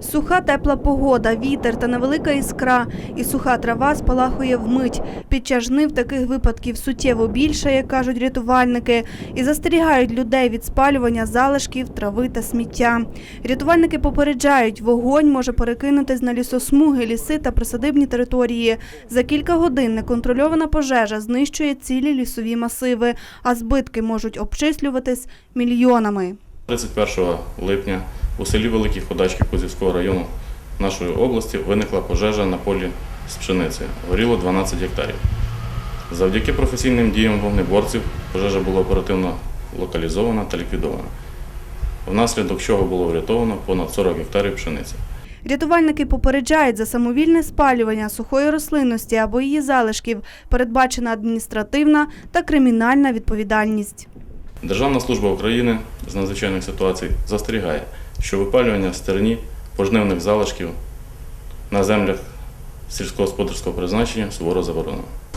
Суха тепла погода, вітер та невелика іскра, і суха трава спалахує вмить. Під час жнив таких випадків суттєво більше, як кажуть рятувальники, і застерігають людей від спалювання залишків, трави та сміття. Рятувальники попереджають, вогонь може перекинутись на лісосмуги, ліси та присадибні території. За кілька годин неконтрольована пожежа знищує цілі лісові масиви, а збитки можуть обчислюватись мільйонами. 31 липня у селі Великі Ходачки Кузівського району нашої області виникла пожежа на полі з пшениці. Горіло 12 гектарів. Завдяки професійним діям вогнеборців пожежа була оперативно локалізована та ліквідована, внаслідок чого було врятовано понад 40 гектарів пшениці. Рятувальники попереджають за самовільне спалювання сухої рослинності або її залишків передбачена адміністративна та кримінальна відповідальність. Державна служба України з надзвичайних ситуацій застерігає, що випалювання в стерні пожнивних залишків на землях сільськогосподарського призначення суворо заборонено.